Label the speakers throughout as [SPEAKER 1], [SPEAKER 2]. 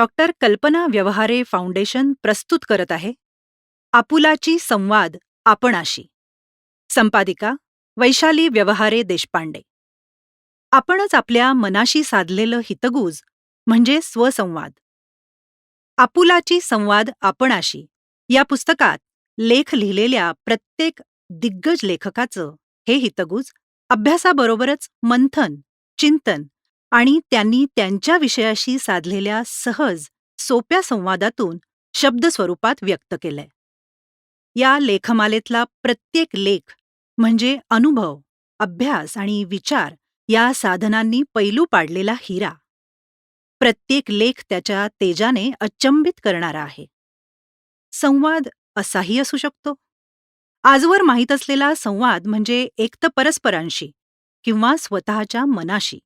[SPEAKER 1] Doctor कल्पना Vyavahare foundation प्रस्तुत करत आहे. आपुलाची संवाद आपणाशी. संपादिका वैशाली व्यवहारे देशपांडे. आपणच आपल्या मनाशी साधलेलं हितगुज म्हणजे स्वसंवाद. आपुलाची संवाद आपणाशी या पुस्तकात लेख लिहिलेल्या प्रत्येक दिग्गज लेखकाचं हे हितगुज अभ्यासाबरोबरच मंथन चिंतन आणि त्यांनी त्यांच्या विषयाशी साधलेल्या सहज सोप्या संवादातून शब्दस्वरूपात व्यक्त केलंय. या लेखमालेतला प्रत्येक लेख म्हणजे अनुभव अभ्यास आणि विचार या साधनांनी पैलू पाडलेला हिरा. प्रत्येक लेख त्याच्या तेजाने अचंबित करणारा आहे. संवाद असाही असू शकतो. आजवर माहीत असलेला संवाद म्हणजे एकतर परस्परांशी किंवा स्वतःच्या मनाशी.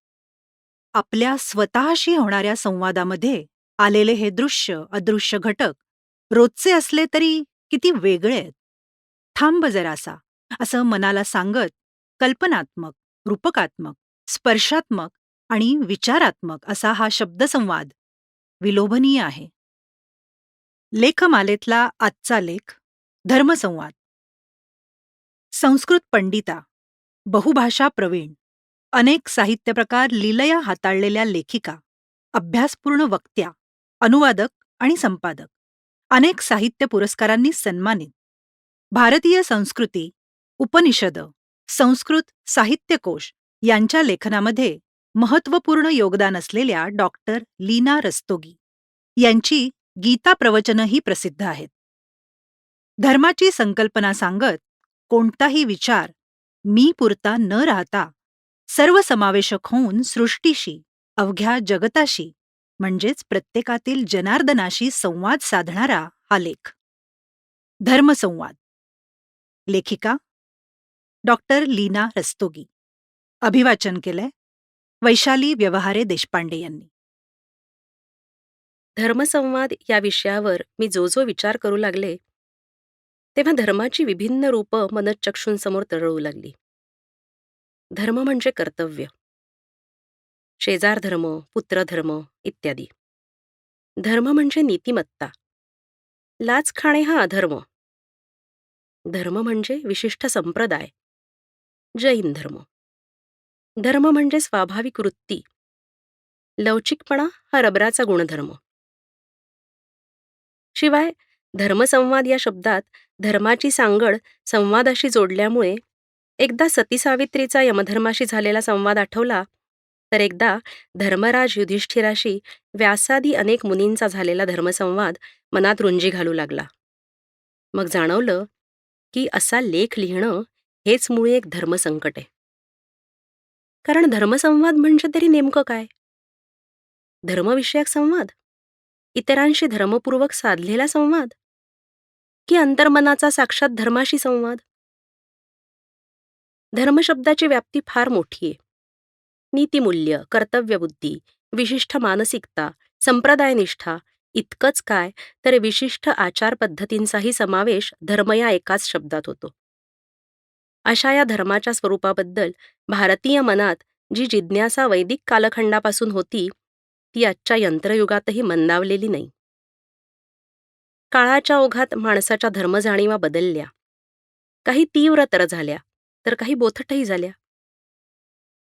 [SPEAKER 1] आपल्या स्वतःशी होणाऱ्या संवादामध्ये आलेले हे दृश्य अदृश्य घटक रोजचे असले तरी किती वेगळे आहेत. थांब जरासा. असं मनाला सांगत कल्पनात्मक रूपकात्मक स्पर्शात्मक आणि विचारात्मक असा हा शब्दसंवाद विलोभनीय आहे. लेखमालेतला आजचा लेख धर्मसंवाद. संस्कृत पंडिता बहुभाषा प्रवीण. अनेक साहित्य प्रकार लिलया हाताळलेल्या लेखिका अभ्यासपूर्ण वक्त्या अनुवादक आणि संपादक. अनेक साहित्य पुरस्कारांनी सन्मानित. भारतीय संस्कृती उपनिषद संस्कृत साहित्यकोश यांच्या लेखनामध्ये महत्त्वपूर्ण योगदान असलेल्या डॉक्टर लीना रस्तोगी यांची गीता प्रवचनही प्रसिद्ध आहेत. धर्माची संकल्पना सांगत कोणताही विचार मी पुरता न राहता सर्वसमावेशक होऊन सृष्टीशी अवघ्या जगताशी म्हणजेच प्रत्येकातील जनार्दनाशी संवाद साधणारा हा लेख. धर्मसंवाद. लेखिका डॉक्टर लीना रस्तोगी. अभिवाचन केलंय वैशाली व्यवहारे देशपांडे यांनी.
[SPEAKER 2] धर्मसंवाद या विषयावर मी जो जो विचार करू लागले तेव्हा धर्माची विभिन्न रूपं मनचक्षूंसमोर तरळू लागली. धर्म म्हणजे कर्तव्य. शेजार धर्म पुत्रधर्म इत्यादी. धर्म म्हणजे नीतिमत्ता. लाच खाणे हा अधर्म. धर्म म्हणजे विशिष्ट संप्रदाय. जैन धर्म. धर्म म्हणजे स्वाभाविक वृत्ती. लवचिकपणा हा रबराचा गुणधर्म. शिवाय धर्मसंवाद या शब्दात धर्माची सांगड संवादाशी जोडल्यामुळे एकदा सती सावित्रीचा यमधर्माशी झालेला संवाद आठवला तर एकदा धर्मराज युधिष्ठिराशी व्यासादी अनेक मुनींचा झालेला धर्मसंवाद मनात रुंजी घालू लागला. मग जाणवलं की असा लेख लिहिणं हेच मुळे एक धर्मसंकट आहे. कारण धर्मसंवाद म्हणजे तरी नेमकं काय? धर्मविषयक संवाद? इतरांशी धर्मपूर्वक साधलेला संवाद? की अंतर्मनाचा साक्षात धर्माशी संवाद? धर्मशब्दाची व्याप्ती फार मोठी आहे. नीतिमूल्य कर्तव्यबुद्धी विशिष्ट मानसिकता संप्रदायनिष्ठा इतकंच काय तर विशिष्ट आचार पद्धतींचाही समावेश धर्म या एकाच शब्दात होतो. अशा या धर्माच्या स्वरूपाबद्दल भारतीय मनात जी जिज्ञासा वैदिक कालखंडापासून होती ती आजच्या यंत्रयुगातही मंदावलेली नाही. काळाच्या ओघात माणसाच्या धर्मजाणीवा बदलल्या. काही तीव्रतर झाल्या. तर काही बोथटही झाल्या.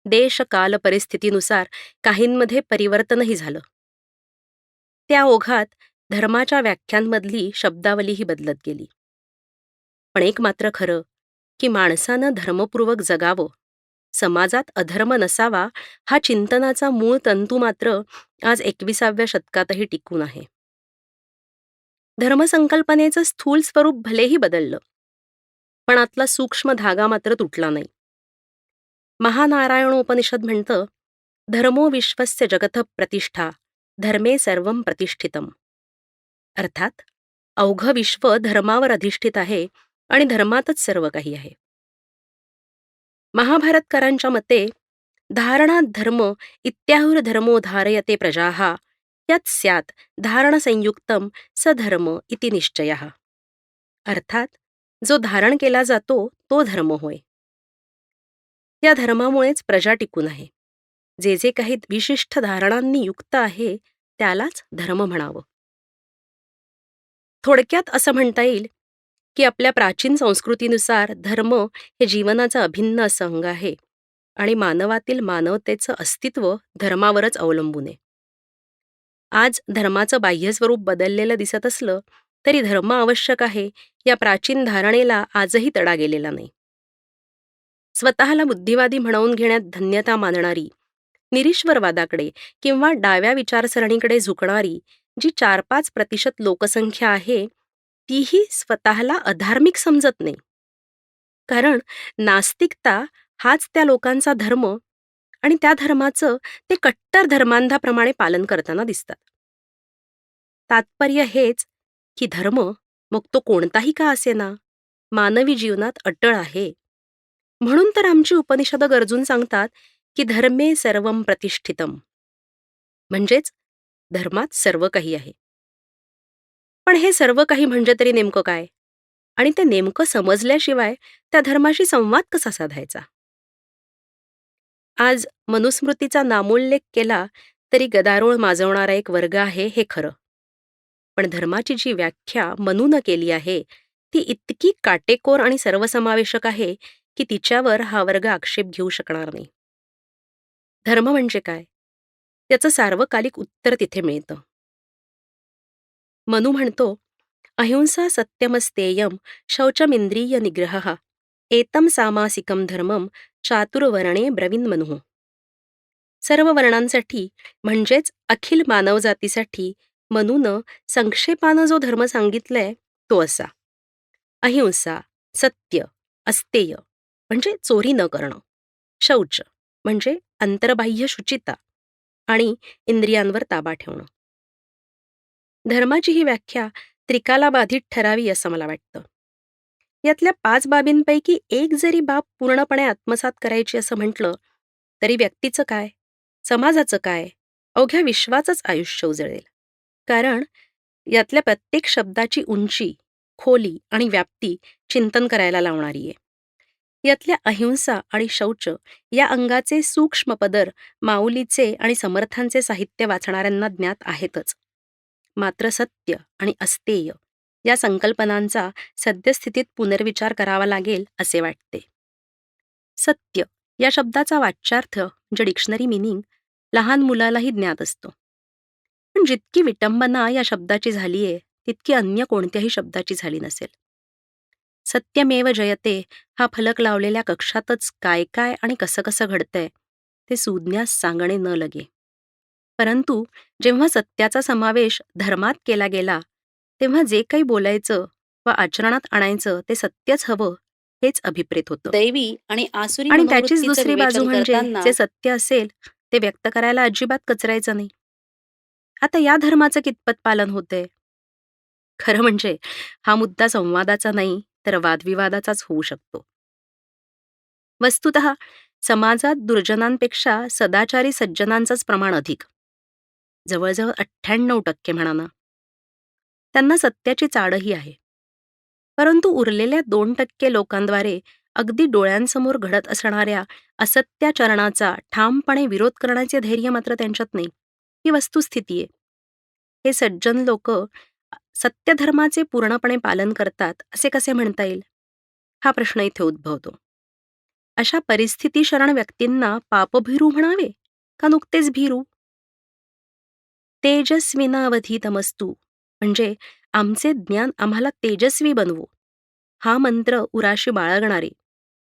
[SPEAKER 2] देश काल परिस्थितीनुसार काहींमध्ये परिवर्तनही झालं. त्या ओघात धर्माच्या व्याख्यांमधली शब्दावलीही बदलत गेली. पण एक मात्र खरं की माणसानं धर्मपूर्वक जगावं समाजात अधर्म नसावा हा चिंतनाचा मूळ तंतू मात्र आज एकविसाव्या शतकातही टिकून आहे. धर्मसंकल्पनेचं स्थूल स्वरूप भलेही बदललं पण आतला सूक्ष्म धागा मात्र तुटला नाही. महानारायणोपनिषद म्हणतं धर्मो विश्वस्य जगत प्रतिष्ठा धर्मे सर्वं प्रतिष्ठितम. अर्थात अवघ विश्व धर्मावर अधिष्ठित आहे आणि धर्मातच सर्व काही आहे. महाभारतकारांच्या मते धारणात धर्म इत्याहुर धर्मो धारयते प्रजाहा यात स्यात धारणसंयुक्तम सधर्म इति निश्चय. अर्थात जो धारण केला जातो तो धर्म होय. या धर्मामुळेच प्रजा टिकून आहे. जे जे काही विशिष्ट धारणांनी युक्त आहे त्यालाच धर्म म्हणावं. थोडक्यात असं म्हणता येईल की आपल्या प्राचीन संस्कृतीनुसार धर्म हे जीवनाचं अभिन्न असं अंग आहे आणि मानवातील मानवतेचं अस्तित्व धर्मावरच अवलंबून आहे. आज धर्माचं बाह्यस्वरूप बदललेलं दिसत असलं तरी धर्म आवश्यक आहे. या प्राचीन धारणेला आजही तडा गेलेला नाही. स्वतःला बुद्धिवादी म्हणवून घेण्यात धन्यता मानणारी निरीश्वरवादाकडे किंवा डाव्या विचारसरणीकडे झुकणारी जी चार पाच प्रतिशत लोकसंख्या आहे तीही स्वतःला अधार्मिक समजत नाही. कारण नास्तिकता हाच त्या लोकांचा धर्म आणि त्या धर्माचं ते कट्टर धर्मांधाप्रमाणे पालन करताना दिसतात. तात्पर्य हेच की धर्म मग तो कोणताही का असेना? मानवी जीवनात अटळ आहे. म्हणून तर आमची उपनिषदं गरजून सांगतात की धर्मे सर्वम प्रतिष्ठितम. म्हणजेच धर्मात सर्व काही आहे. पण हे सर्व काही म्हणजे तरी नेमकं काय? आणि ते नेमकं समजल्याशिवाय त्या धर्माशी संवाद कसा साधायचा? आज मनुस्मृतीचा नामोल्लेख केला तरी गदारोळ माजवणारा एक वर्ग आहे हे खरं. पण धर्माची जी व्याख्या मनूनं केली आहे ती इतकी काटेकोर आणि सर्वसमावेशक आहे की तिच्यावर हा वर्ग आक्षेप घेऊ शकणार नाही. धर्म म्हणजे काय? त्याचं सार्वकालिक उत्तर तिथे मिळतं. मनू म्हणतो अहिंसा सत्यमस्तेयम शौचमिंद्रिय निग्रह एतम सामासिकम धर्मम चातुर्वर्णे ब्रवीन मनुः. सर्व वर्णांसाठी म्हणजेच अखिल मानवजातीसाठी मनूनं संक्षेपानं जो धर्म सांगितलाय तो असा. अहिंसा सत्य अस्तेय म्हणजे चोरी न करणं. शौच म्हणजे अंतर्बाह्य शुचिता आणि इंद्रियांवर ताबा ठेवणं. धर्माची ही व्याख्या त्रिकाला बाधित ठरावी असं मला वाटतं. यातल्या पाच बाबींपैकी एक जरी बाब पूर्णपणे आत्मसात करायची असं म्हटलं तरी व्यक्तीचं काय समाजाचं काय अवघ्या विश्वाचंच आयुष्य उजळेल. कारण यातल्या प्रत्येक शब्दाची उंची खोली आणि व्याप्ती चिंतन करायला लावणारी आहे. यातल्या अहिंसा आणि शौच या अंगाचे सूक्ष्म पदर माऊलीचे आणि समर्थांचे साहित्य वाचणाऱ्यांना ज्ञात आहेतच. मात्र सत्य आणि अस्तेय या संकल्पनांचा सद्यस्थितीत पुनर्विचार करावा लागेल असे वाटते. सत्य या शब्दाचा वाच्यार्थ म्हणजे डिक्शनरी मिनिंग लहान मुलालाही ज्ञात असतो. पण जितकी विटंबना या शब्दाची झालीये तितकी अन्य कोणत्याही शब्दाची झाली नसेल. सत्यमेव जयते हा फलक लावलेल्या कक्षातच काय काय आणि कसं कसं घडतंय ते सुज्ञास सांगणे न लगे. परंतु जेव्हा सत्याचा समावेश धर्मात केला गेला तेव्हा जे काही बोलायचं व आचरणात आणायचं ते सत्यच हवं हेच अभिप्रेत होतं.
[SPEAKER 3] दैवी आणि आसुरी
[SPEAKER 2] आणि त्याचीच दुसरी बाजू म्हणजे जे सत्य असेल ते व्यक्त करायला अजिबात कचरायचं नाही. आता या धर्माचं कितपत पालन होतंय? खरं म्हणजे हा मुद्दा संवादाचा नाही तर वादविवादाचाच होऊ शकतो. वस्तुत समाजात दुर्जनांपेक्षा सदाचारी सज्जनांचंच प्रमाण अधिक. जवळजवळ अठ्ठ्याण्णव टक्के म्हणा ना त्यांना सत्याची चाडही आहे. परंतु उरलेल्या दोन टक्के लोकांद्वारे अगदी डोळ्यांसमोर घडत असणाऱ्या असत्याचरणाचा ठामपणे विरोध करण्याचे धैर्य मात्र त्यांच्यात नाही. ही वस्तुस्थिती आहे हे सज्जन लोक सत्यधर्माचे पूर्णपणे पालन करतात असे कसे म्हणता येईल? हा प्रश्न इथे उद्भवतो. अशा परिस्थिती शरण व्यक्तींना पापभीरू म्हणावे का नुकतेच भीरू? तेजस्विनावधीतमस्तू म्हणजे आमचे ज्ञान आम्हाला तेजस्वी बनवो. हा मंत्र उराशी बाळगणारे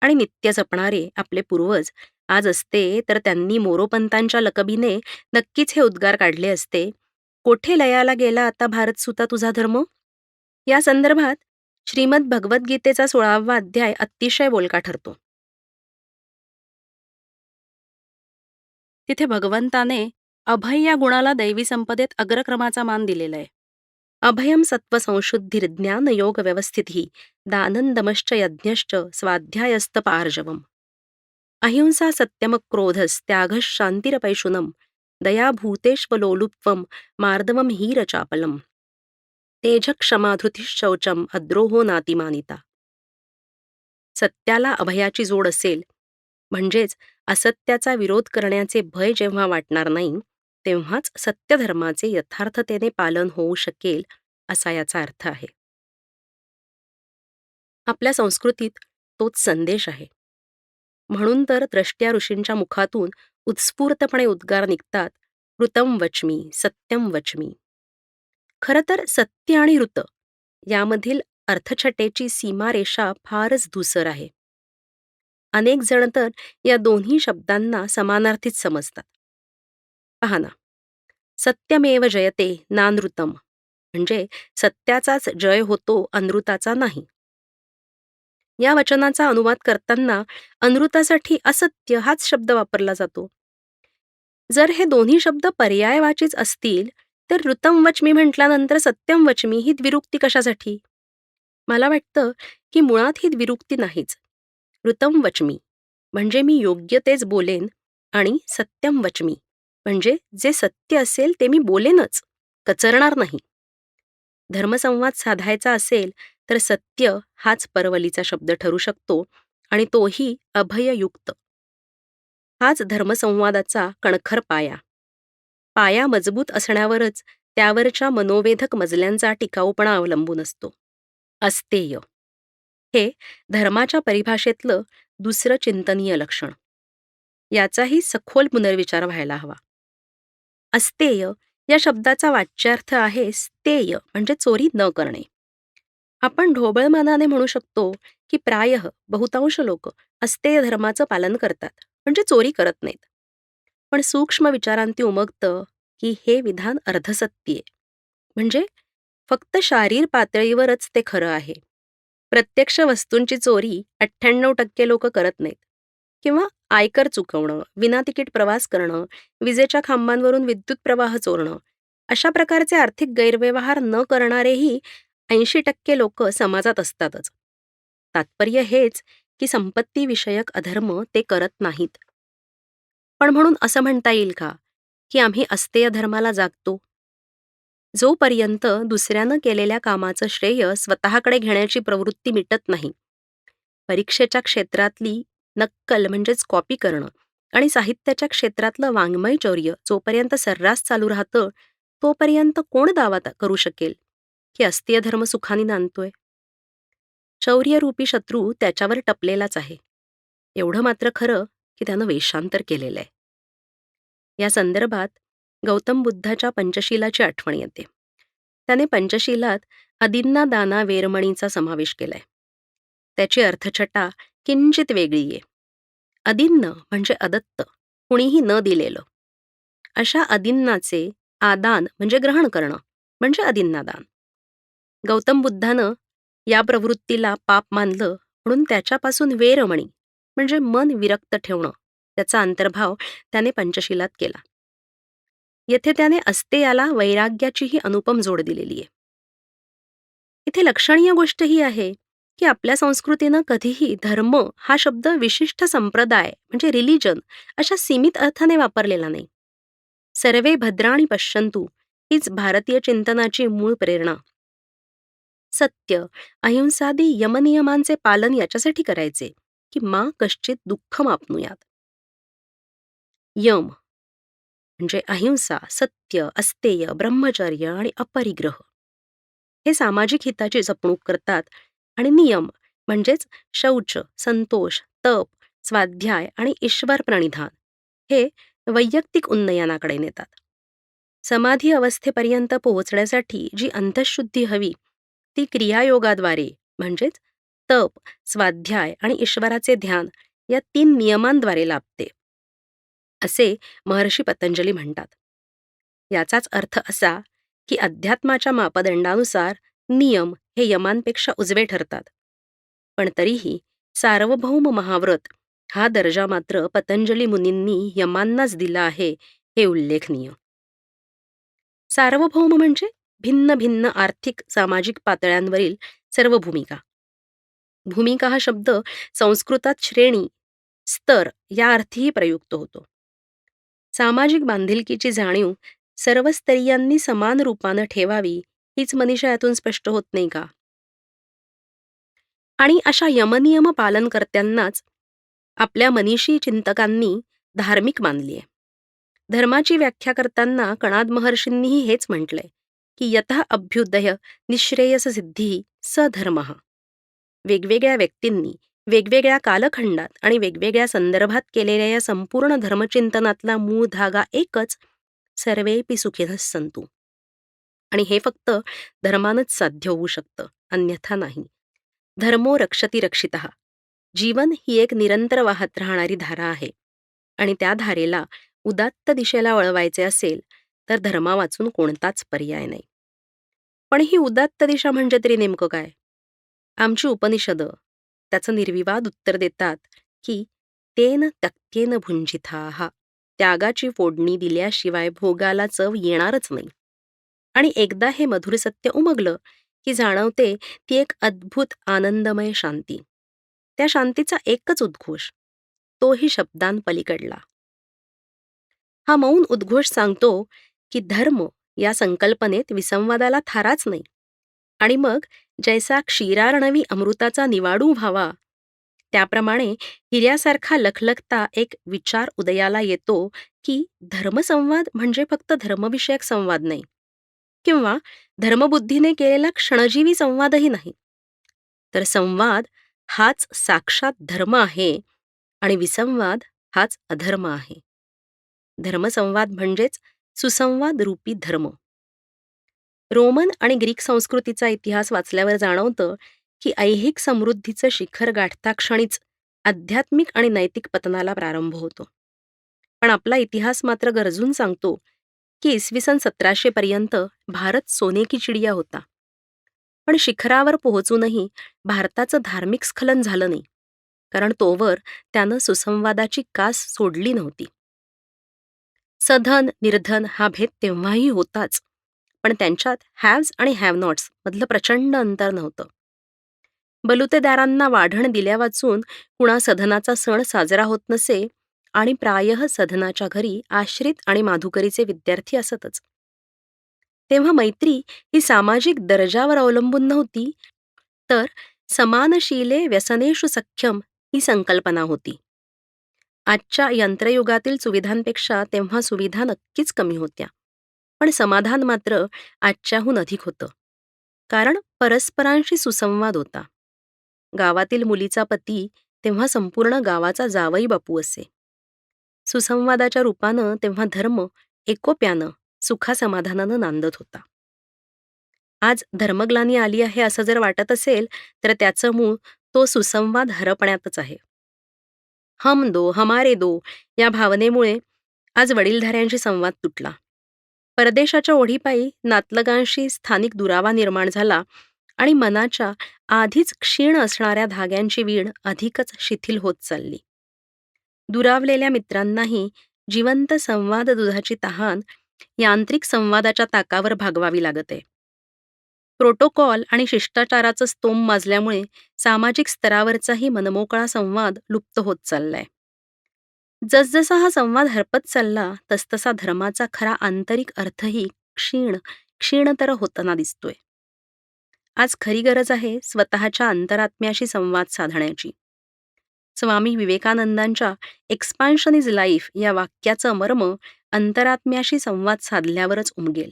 [SPEAKER 2] आणि नित्य जपणारे आपले पूर्वज आज असते तर त्यांनी मोरोपंतांच्या लकबीने नक्कीच हे उद्गार काढले असते कोठे लयाला गेला आता भारत सुता तुझा धर्म? या संदर्भात श्रीमद भगवद्गीतेचा सोळावा अध्याय अतिशय बोलका ठरतो. तिथे भगवंताने अभय या गुणाला दैवी संपदेत अग्रक्रमाचा मान दिलेला आहे. अभयम सत्व संशुद्धिर ज्ञान योग व्यवस्थिती दानंदमश्च यज्ञश्च स्वाध्यायस्त पार्जवम. अहिंसा सत्यम क्रोधस त्यागश शांतिरपैशुनम दया मार्दवं हीरचापलम् हीरचापलम तेज अद्रोहो नातिमानिता। सत्याला अभयाची जोड असेल म्हणजेच असत्याचा विरोध करण्याचे भय जेव्हा वाटणार नाही तेव्हाच सत्यधर्माचे यथार्थतेने पालन होऊ शकेल असा याचा अर्थ आहे. आपल्या संस्कृतीत तोच संदेश आहे. म्हणून तर द्रष्ट्या ऋषींच्या मुखातून उत्स्फूर्तपणे उद्गार निघतात ऋतम वचमी सत्यम वचमी. खरं तर सत्य आणि ऋत यामधील अर्थछटेची सीमारेषा फारच धुसर आहे. अनेक जण तर या दोन्ही शब्दांना समानार्थीच समजतात. पहा ना सत्यमेव जयते नानृतम म्हणजे सत्याचाच जय होतो अनृताचा नाही. या वचनाचा अनुवाद करताना अनृतासाठी असत्य हाच शब्द वापरला जातो. जर हे दोन्ही शब्द पर्यायवाचीच असतील तर ऋतम वचमी म्हटल्यानंतर सत्यम वचमी ही द्विरुक्ती कशासाठी? मला वाटतं की मुळात ही द्विरुक्ती नाहीच. ऋतम वचमी म्हणजे मी योग्य तेच बोलेन आणि सत्यम वचमी म्हणजे जे सत्य असेल ते मी बोलेनच कचरणार नाही. धर्मसंवाद साधायचा असेल तर सत्य हाच परवलीचा शब्द ठरू शकतो आणि तोही अभययुक्त. हाच धर्मसंवादाचा कणखर पाया. पाया मजबूत असण्यावरच त्यावरच्या मनोवेधक मजल्यांचा टिकाऊपणा अवलंबून असतो. अस्तेय. हे धर्माच्या परिभाषेतलं दुसरं चिंतनीय लक्षण. याचाही सखोल पुनर्विचार व्हायला हवा. अस्तेय या शब्दाचा वाच्यार्थ आहे स्तेय म्हणजे चोरी न करणे. आपण ढोबळमानाने म्हणू शकतो की प्रायः बहुतांश लोक अस्तेय धर्माचं पालन करतात म्हणजे चोरी करत नाहीत. पण सूक्ष्म विचारांती उमगतं की हे विधान अर्धसत्य म्हणजे फक्त शारीर पातळीवरच ते खरं आहे. प्रत्यक्ष वस्तूंची चोरी अठ्ठ्याण्णव टक्के लोक करत नाहीत. किंवा आयकर चुकवणं विना तिकीट प्रवास करणं विजेच्या खांबांवरून विद्युत प्रवाह चोरणं अशा प्रकारचे आर्थिक गैरव्यवहार न करणारेही ऐंशी टक्के लोक समाजात असतातच. तात्पर्य हेच की संपत्तीविषयक अधर्म ते करत नाहीत. पण म्हणून असं म्हणता येईल का की आम्ही अस्तेय धर्माला जागतो? जोपर्यंत दुसऱ्यानं केलेल्या कामाचं श्रेय स्वतःकडे घेण्याची प्रवृत्ती मिटत नाही. परीक्षेच्या क्षेत्रातली नक्कल म्हणजेच कॉपी करणं आणि साहित्याच्या क्षेत्रातलं वाङ्मय चौर्य जोपर्यंत सर्रास चालू राहतं तोपर्यंत कोण दावा करू शकेल? की अस्तिय धर्म सुखाने नांदतोय. शौर्यरूपी शत्रू त्याच्यावर टपलेलाच आहे. एवढं मात्र खरं की त्यानं वेशांतर केलेलं आहे. या संदर्भात गौतम बुद्धाच्या पंचशीलाची आठवण येते. त्याने पंचशीलात अदिन्ना दाना वेरमणीचा समावेश केलाय. त्याची अर्थछटा किंचित वेगळी आहे. अदिन्न म्हणजे अदत्त कुणीही न दिलेलं. अशा अदिन्नाचे आदान म्हणजे ग्रहण करणं म्हणजे अदिन्नादान. गौतम बुद्धानं या प्रवृत्तीला पाप मानलं म्हणून त्याच्यापासून वेरमणी म्हणजे मन विरक्त ठेवणं त्याचा अंतर्भाव त्याने पंचशिलात केला. येथे त्याने अस्तेयाला वैराग्याचीही अनुपम जोड दिलेली आहे. इथे लक्षणीय गोष्ट ही आहे की आपल्या संस्कृतीनं कधीही धर्म हा शब्द विशिष्ट संप्रदाय म्हणजे रिलिजन अशा सीमित अर्थाने वापरलेला नाही. सर्वे भद्राणी पश्यंतू हीच भारतीय चिंतनाची मूळ प्रेरणा. सत्य अहिंसादी यमनियमांचे पालन याच्यासाठी करायचे की मा कश्चित दुःख मापनुयात यम म्हणजे अहिंसा सत्य अस्तेय ब्रह्मचर्य आणि अपरिग्रह. हे सामाजिक हिताची जपणूक करतात आणि नियम म्हणजेच शौच संतोष तप स्वाध्याय आणि ईश्वर प्रणिधान हे वैयक्तिक उन्नयनाकडे नेतात. समाधी अवस्थेपर्यंत पोहोचण्यासाठी जी अंतःशुद्धी हवी ती क्रियायोगाद्वारे म्हणजेच तप स्वाध्याय आणि ईश्वराचे ध्यान या तीन नियमांद्वारे लाभते. असे महर्षी पतंजली म्हणतात. याचाच अर्थ असा की अध्यात्माच्या मापदंडानुसार नियम हे यमांपेक्षा उजवे ठरतात. पण तरीही सार्वभौम महाव्रत हा दर्जा मात्र पतंजली मुनींनी यमांनाच दिला आहे हे उल्लेखनीय. सार्वभौम म्हणजे? भिन्न भिन्न आर्थिक सामाजिक पातळ्यांवरील सर्व भूमिका. भूमिका हा शब्द संस्कृतात श्रेणी स्तर या अर्थीही प्रयुक्त होतो. सामाजिक बांधिलकीची जाणीव सर्व स्तरीयांनी समान रूपानं ठेवावी हीच मनीषा यातून स्पष्ट होत नाही का? आणि अशा यमनियम पालनकर्त्यांनाच आपल्या मनीषी चिंतकांनी धार्मिक मानलीय. धर्माची व्याख्या करताना कणाद महर्षींनीही हेच म्हटलंय. की यत अभ्युदय निश्रेयस सिद्धी स धर्म वेगवेगळ्या व्यक्तींनी वेगवेगळ्या कालखंडात आणि वेगवेगळ्या संदर्भात केलेल्या या संपूर्ण धर्मचिंतनातला मूळ धागा एकच सर्वेपी सुखिनः संतु आणि हे फक्त धर्मानच साध्य होऊ शकतं अन्यथा नाही. धर्मो रक्षती रक्षित. जीवन ही एक निरंतर वाहत राहणारी धारा आहे. आणि त्या धारेला उदात्त दिशेला वळवायचे असेल तर धर्मा वाचून कोणताच पर्याय नाही. पण ही उदात्त दिशा म्हणजे तरी नेमकं काय? आमची उपनिषदं त्याचं निर्विवाद उत्तर देतात की तेन तक्तेन भुंजिथा त्यागाची फोडणी दिल्याशिवाय भोगाला चव येणारच नाही. आणि एकदा हे मधुर सत्य उमगलं की जाणवते ती एक अद्भुत आनंदमय शांती. त्या शांतीचा एकच उद्घोष तोही शब्दांपलीकडला. हा मौन उद्घोष सांगतो की धर्म या संकल्पनेत विसंवादाला थाराच नाही. आणि मग जैसा क्षीरारणवी अमृताचा निवाडू व्हावा त्याप्रमाणे हिऱ्यासारखा लखलखता एक विचार उदयाला येतो की धर्मसंवाद म्हणजे फक्त धर्मविषयक संवाद नाही. किंवा धर्मबुद्धीने केलेला क्षणजीवी संवादही नाही. तर संवाद हाच साक्षात धर्म आहे आणि विसंवाद हाच अधर्म आहे. धर्मसंवाद म्हणजेच सुसंवाद रूपी धर्म. रोमन आणि ग्रीक संस्कृतीचा इतिहास वाचल्यावर जाणवतं की ऐहिक समृद्धीचं शिखर गाठता क्षणीच आध्यात्मिक आणि नैतिक पतनाला प्रारंभ होतो. पण आपला इतिहास मात्र गरजून सांगतो की इसवी सन सतराशे पर्यंत भारत सोने की चिडिया होता. पण शिखरावर पोहोचूनही भारताचं धार्मिक स्खलन झालं नाही कारण तोवर त्यानं सुसंवादाची कास सोडली नव्हती. सधन निर्धन हा भेद तेव्हाही होताच. पण त्यांच्यात हॅव्ज आणि हॅव नॉट्स मधलं प्रचंड अंतर नव्हतं. बलुतेदारांना वाढण दिल्यावाचून कुणा सधनाचा सण साजरा होत नसे आणि प्रायः सधनाच्या घरी आश्रित आणि माधुकरीचे विद्यार्थी असतच. तेव्हा मैत्री ही सामाजिक दर्जावर अवलंबून नव्हती तर समानशीले व्यसनेषु सख्यम ही संकल्पना होती. आजच्या यंत्रयुगातील सुविधांपेक्षा तेव्हा सुविधा नक्कीच कमी होत्या. पण समाधान मात्र आजच्याहून अधिक होतं. कारण परस्परांशी सुसंवाद होता. गावातील मुलीचा पती तेव्हा संपूर्ण गावाचा जावई बापू असे. सुसंवादाच्या रूपानं तेव्हा धर्म एकोप्यानं सुखासमाधानानं नांदत होता. आज धर्मग्लानी आली आहे असं जर वाटत असेल तर त्याचं मूळ तो सुसंवाद हरपण्यातच आहे. हम दो हमारे दो या भावनेमुळे आज वडीलधाऱ्यांशी संवाद तुटला. परदेशाच्या ओढीपायी नातलगांशी स्थानिक दुरावा निर्माण झाला आणि मनाच्या आधीच क्षीण असणाऱ्या धाग्यांची वीण अधिकच शिथिल होत चालली. दुरावलेल्या मित्रांनाही जिवंत संवाद दुधाची तहान यांत्रिक संवादाच्या ताकावर भागवावी लागते. प्रोटोकॉल आणि शिष्टाचाराचं स्तोम माजल्यामुळे सामाजिक स्तरावरचाही मनमोकळा संवाद लुप्त होत चाललाय. जसजसा हा संवाद हरपत चालला तसतसा धर्माचा खरा आंतरिक अर्थही क्षीण क्षीणतर होताना दिसतोय. आज खरी गरज आहे स्वतःच्या अंतरात्म्याशी संवाद साधण्याची. स्वामी विवेकानंदांच्या एक्सपान्शन इज लाईफ या वाक्याचं मर्म अंतरात्म्याशी संवाद साधल्यावरच उमगेल.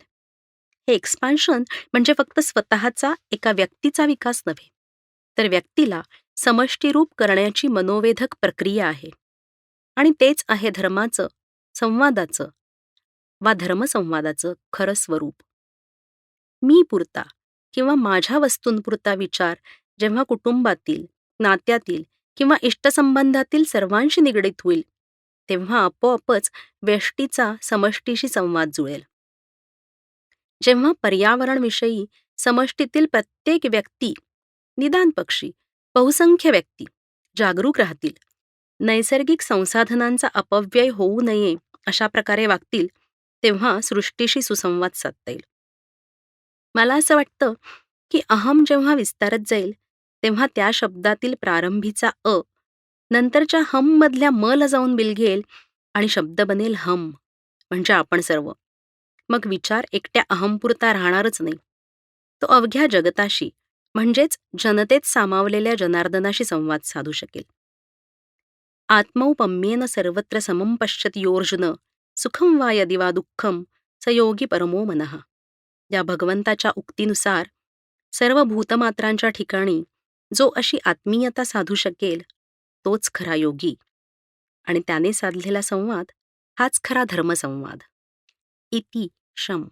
[SPEAKER 2] हे एक्सपान्शन म्हणजे फक्त स्वतःचा एका व्यक्तीचा विकास नव्हे तर व्यक्तीला समष्टीरूप करण्याची मनोवेधक प्रक्रिया आहे. आणि तेच आहे धर्माचं संवादाचं वा धर्मसंवादाचं खरं स्वरूप. मी पुरता किंवा माझ्या वस्तूंपुरता विचार जेव्हा कुटुंबातील नात्यातील किंवा इष्टसंबंधातील सर्वांशी निगडीत होईल तेव्हा आपोआपच व्यष्टीचा समष्टीशी संवाद जुळेल. जेव्हा पर्यावरणविषयी समष्टीतील प्रत्येक व्यक्ती निदान पक्षी बहुसंख्य व्यक्ती जागरूक राहतील. नैसर्गिक संसाधनांचा अपव्यय होऊ नये अशा प्रकारे वागतील तेव्हा सृष्टीशी सुसंवाद साधता येईल. मला असं वाटतं की अहम जेव्हा विस्तारत जाईल तेव्हा त्या शब्दातील प्रारंभीचा अ नंतरच्या हम मधल्या मला जाऊन बिलगेल आणि शब्द बनेल हम म्हणजे आपण सर्व. मग विचार एकट्या अहमपुरता राहणारच नाही. तो अवघ्या जगताशी म्हणजेच जनतेत सामावलेल्या जनार्दनाशी संवाद साधू शकेल. आत्मौपम्येन सर्वत्र समम पश्यती योर्जुन सुखम वा यदि वा दुःखम स योगी परमो मनः. या भगवंताच्या उक्तीनुसार सर्व भूतमात्रांच्या ठिकाणी जो अशी आत्मीयता साधू शकेल तोच खरा योगी. आणि त्याने साधलेला संवाद हाच खरा धर्मसंवाद. इति शम्।